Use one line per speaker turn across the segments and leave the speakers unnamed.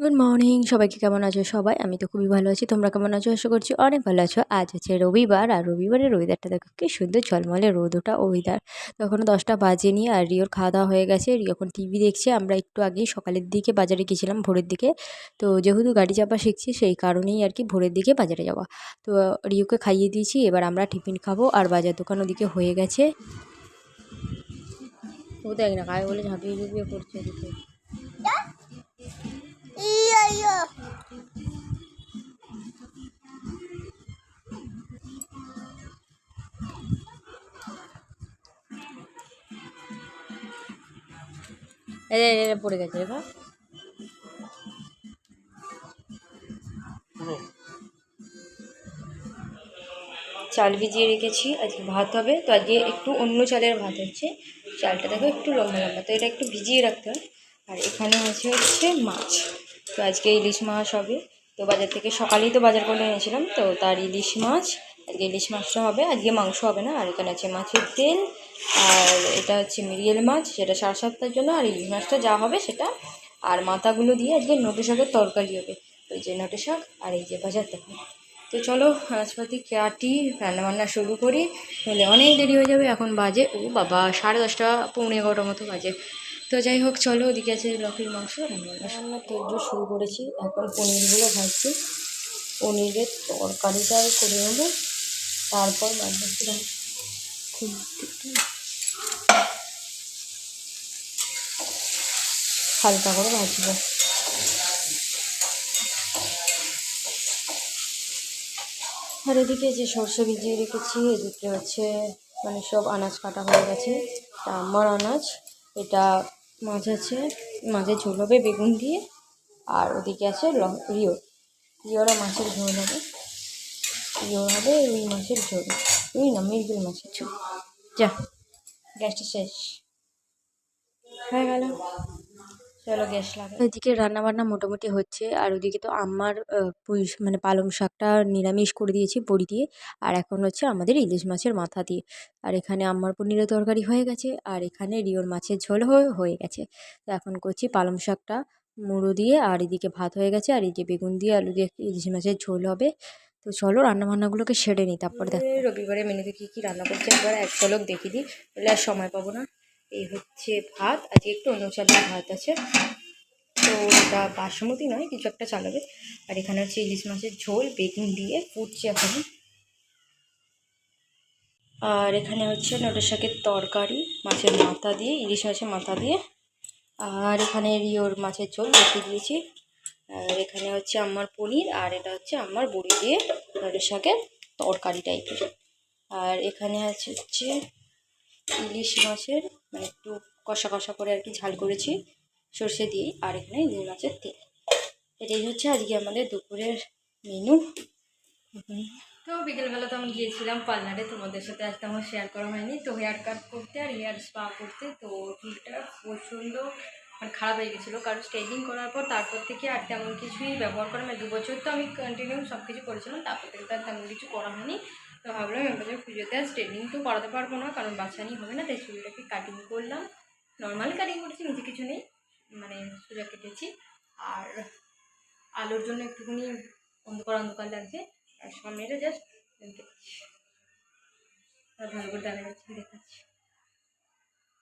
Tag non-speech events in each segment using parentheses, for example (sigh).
Good morning সবাইকে কেমন আছো সবাই? আমি তো খুবই ভালো আছি, তোমরা কেমন আছো? আশা করছি অনেক ভালো আছো। আজ হচ্ছে রবিবার, আর রবিবারের ওয়েদারটা দেখো কি সুন্দর ঝলমলে রোদ ওটা ওয়েদার তখন দশটা বাজেনি, আর রিওর খাওয়া দাওয়া হয়ে গেছে। রিও এখন টিভি দেখছে, আমরা একটু আগেই সকালের দিকে বাজারে গেছিলাম ভোরের দিকে। তো যেহেতু গাড়ি চাপা শিখছি, সেই কারণেই আর কি ভোরের দিকে বাজারে যাওয়া। তো রিওকে খাইয়ে দিয়েছি, এবার আমরা টিফিন খাব, আর বাজার দোকান ওদিকে হয়ে গেছে। ও দেখ না, গায়ে বলে ঝাঁপিয়ে ঝুঁপিয়ে করছে পড়ে গেছে এবার। চাল ভিজিয়ে রেখেছি আজকে ভাত হবে। তো আজকে একটু অন্য চালের ভাত হচ্ছে। চালটা দেখো একটু লম্বা লম্বা তো এটা একটু ভিজিয়ে রাখতে হয়। আর এখানে আছে হচ্ছে মাছ। তো আজকে ইলিশ মাছ হবে। তো বাজার থেকে সকালেই তো বাজার করে এনেছিলাম তো তার ইলিশ মাছ, আজকে ইলিশ মাছটা হবে, আজকে মাংস হবে না, আর এখানে আছে মাছের তেল, আর এটা হচ্ছে মিরিয়েল মাছ, সেটা সাড়ে সাতটার জন্য, আর ইলিশ মাছটা যা হবে সেটা, আর মাথাগুলো দিয়ে আজকে নটে শাকের তরকারি হবে, ওই যে নটে শাক, আর এই যে বাজার দেখো তো চলো আনাজপাতি কাটি রান্নাবান্না শুরু করি নইলে অনেক দেরি হয়ে যাবে, এখন বাজে, ও বাবা, সাড়ে দশটা, পৌনে এগারোটার মতো বাজে। তো যাই হোক, চলো ওদিকে আছে লকির মাংস রান্না তৈরি শুরু করেছি। এখন পনিরগুলো ভাজছি। পনিরের তরকারিটা করে নেব। তারপর বাদ খুব হালকা করে ভাজবো। আর এদিকে যে সর্ষে ভিজিয়ে রেখেছি, এদিকে হচ্ছে মানে সব আনাজ কাটা হয়ে গেছে। আমার আনাজ, এটা মাছ আছে, মাছের ঝোল হবে বেগুন দিয়ে, আর ওদিকে আছে রিও রিওরা। মাছের ঝোল হবে। রিও হবে রুই মাছের ঝোল। রুই না, মৃগেল মাছের ঝোল। যা, গ্যাসটা শেষ। হয়ে গেল। চলো গ্যাস লাগা। এদিকে রান্না বান্না মোটামুটি হচ্ছে আর ওদিকে তো আমার পুঁই মানে পালং শাকটা নিরামিষ করে দিয়েছি বড়ি দিয়ে আর এখন হচ্ছে আমাদের ইলিশ মাছের মাথা দিয়ে। আর এখানে আমার পনিরের তরকারি হয়ে গেছে আর এখানে রিওর মাছের ঝোল হয়ে গেছে। তো এখন করছি পালং শাকটা মুড়ো দিয়ে আর এদিকে ভাত হয়ে গেছে আর এই যে বেগুন দিয়ে আলু দিয়ে ইলিশ মাছের ঝোল হবে। তো চলো রান্না বান্নাগুলোকে সেরে নিই তারপরে দেখো। রবিবারে মেনুতে কী কী রান্না করছে একবার এক ঝলক দেখে দিই তাহলে আর সময় পাবো না। এই হচ্ছে ভাত, আজকে একটু অন্য চালের ভাত আছে। তো এটা বাসমতি নয়, কিছু একটা চালাবে আর এখানে হচ্ছে ইলিশ মাছের ঝোল বেগুন দিয়ে ফুটছে এখন। আর এখানে হচ্ছে নটা শাকের তরকারি, মাছের মাথা দিয়ে, ইলিশ মাছের মাথা দিয়ে। আর এখানে রিওর মাছের ঝোল রেখে দিয়েছি। আর এখানে হচ্ছে আমার পনির, আর এটা হচ্ছে আমার বড়ি দিয়ে নটা শাকের তরকারি টাইপের আর এখানে আছে হচ্ছে ইলিশ মাছের মানে একটু কষা কষা করে আর কি ঝাল করেছি। সর্ষে দিয়ে আর এখানে ইলিশ মাছের তেল। এটাই হচ্ছে আজকে আমাদের দুপুরের মেনু তো বিকেলবেলা তো আমি গিয়েছিলাম পার্লারে, তোমাদের সাথে আজকে আমার শেয়ার করা হয়নি। তো হেয়ার কাট করতে আর হেয়ার স্পা করতে, তো চুলটা প্রচণ্ড মানে খারাপ হয়ে গেছিল। কারণ স্ট্রেটিং করার পর তারপর থেকে আর তেমন কিছুই ব্যবহার করা মানে দু বছর তো আমি কন্টিনিউ সব কিছু করেছিলাম, তারপর থেকে তো আর তেমন কিছু করা হয়নি। তো ভাবলাম এবছর পুজোতে আর স্ট্রেটিং তো করাতে পারব না, কারণ বাচ্চা নিয়ে হবে না, তাই চুলটাকে কাটিং করলাম। নর্মাল কাটিং করেছি নিচে কিছু নেই মানে সোজা কেটেছি। আর আলোর জন্য একটুখানি অন্ধকার অন্ধকার লাগছে, আর সামনেটা জাস্ট কেটেছি। ভালো করে দেখা যাচ্ছে দেখাচ্ছি।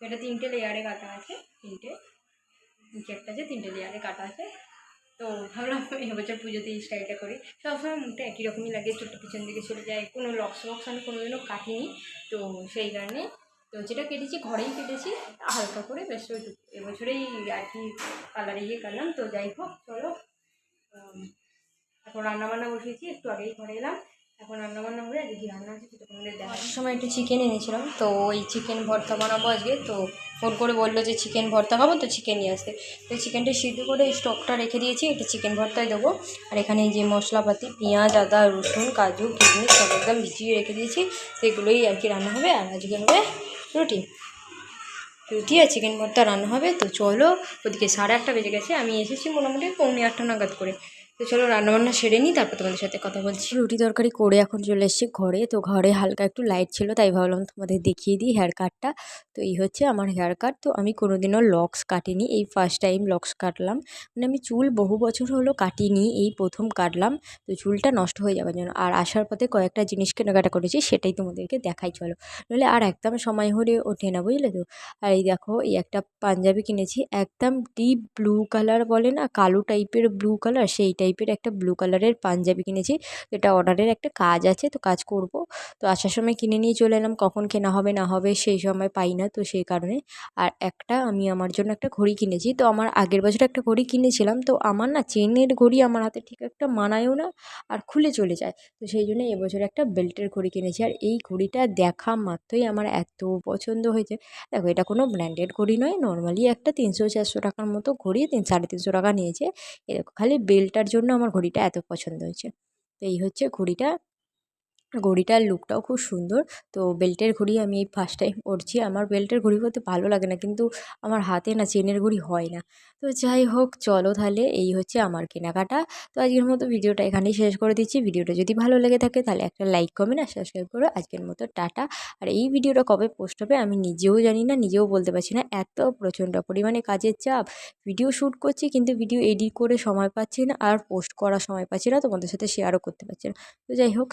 এটা তিনটে লেয়ারে কাটা আছে, তিনটে। নিচে একটা আছে তিনটে লেয়ারে কাটা আছে তো ভাবলাম (laughs) এবছর পুজোতে এই স্টাইলটা করি। সবসময় মুখটা একই রকমই লাগে চুলটা পিছন দিকে চলে যায়, কোনো লক্স বক্স আমি কোনোদিনও কাটিনি, তো সেই কারণে, তো যেটা কেটেছি ঘরেই কেটেছি, হালকা করে বেশ এবছরেই আর কি কালারে ইয়ে কাটলাম তো যাই হোক, চলো এখন রান্নাবান্না বসিয়েছি, একটু আগেই ঘরে এলাম। এখন রান্না তোমাদের দেখার সময় একটু চিকেন এনেছিলাম, তো ওই চিকেন ভর্তা বানাবো আজকে, তো ফোন করে বলল যে চিকেন ভর্তা খাব, তো চিকেন নিয়ে আসতে। তো চিকেনটা সিদ্ধ করে স্টকটা রেখে দিয়েছি এটা চিকেন ভর্তায় দেবো। আর এখানে যে মশলাপাতি, পেঁয়াজ, আদা, রসুন, কাজু কিশমিশ সব একদম ভিজিয়ে রেখে দিয়েছি, তো এগুলোই আর কি রান্না হবে। আর আজকে হবে রুটি। রুটি আর চিকেন ভর্তা রান্না হবে, তো চলো, ওদিকে সাড়ে আটটা বেজে গেছে, আমি এসেছি মোটামুটি পৌনে আটটা নাগাদ করে।
তো চলো রান্নাবান্না সেরে নিই, তারপর তোমাদের সাথে কথা বলছি। রুটি তরকারি করে এখন চলে এসেছি ঘরে, তো ঘরে হালকা একটু লাইট ছিল, তাই ভাবলাম তোমাদের দেখিয়ে দিই হেয়ার কাটটা তো এই হচ্ছে আমার হেয়ার কাট তো আমি কোনোদিনও লক্স কাটিনি, এই ফার্স্ট টাইম লক্স কাটলাম। মানে আমি চুল বহু বছর হলো কাটিনি, এই প্রথম কাটলাম, তো চুলটা নষ্ট হয়ে যাওয়ার জন্য। আর আসার পথে কয়েকটা জিনিস কেনাকাটা করেছি, সেটাই তোমাদেরকে দেখাই, চলো। নইলে আর একদম সময় হলে ওঠে না, বুঝলে তো? আর এই দেখো, এই একটা পাঞ্জাবি কিনেছি, একদম ডিপ ব্লু কালার বলে না, কালো টাইপের ব্লু কালার সেই টাইপের একটা ব্লু কালারের পাঞ্জাবি কিনেছি। এটা অর্ডারের একটা কাজ আছে, তো কাজ করব। তো আসার সময় কিনে নিয়ে চলে এলাম, কখন কেনা হবে, না হবে সেই সময় পাই না, তো সেই কারণে। আর একটা আমি আমার জন্য একটা ঘড়ি কিনেছি, তো আমার আগের বছর একটা ঘড়ি কিনেছিলাম, তো আমার না চেনের ঘড়ি আমার হাতে ঠিক একটা মানায়ও না আর খুলে চলে যায়। তো সেই জন্য এবছর একটা বেল্টের ঘড়ি কিনেছি, আর এই ঘড়িটা দেখা মাত্রই আমার এত পছন্দ হয়েছে। দেখো, এটা কোনো ব্র্যান্ডেড ঘড়ি নয়, নর্মালি একটা তিনশো চারশো টাকার মতো ঘড়ি, তিন, সাড়ে তিনশো টাকা নিয়েছে। এরকম খালি বেলটার জন্য আমার ঘড়িটা এত পছন্দ হয়েছে। তো এই হচ্ছে ঘড়িটা ঘড়িটার লুকটাও খুব সুন্দর। তো বেল্টের ঘড়ি আমি এই ফার্স্ট টাইম পরছি। আমার বেল্টের ঘড়ি পরতে ভালো লাগে না, কিন্তু আমার হাতে না চেনের ঘড়ি হয় না। তো যাই হোক, চলো তাহলে এই হচ্ছে আমার কেনাকাটা। তো আজকের মতো ভিডিওটা এখানেই শেষ করে দিচ্ছি। ভিডিওটা যদি ভালো লেগে থাকে, তাহলে একটা লাইক কমেন্ট আর সাবস্ক্রাইব করো। আজকের মতো টাটা। আর এই ভিডিওটা কবে পোস্ট হবে, আমি নিজেও জানি না, নিজেও বলতে পারছি না। এত প্রচণ্ড পরিমাণে কাজের চাপ। ভিডিও শ্যুট করছি, কিন্তু ভিডিও এডিট করে সময় পাচ্ছি না, আর পোস্ট করার সময় পাচ্ছি না। তোমাদের সাথে শেয়ারও করতে পারছি না। তো যাই হোক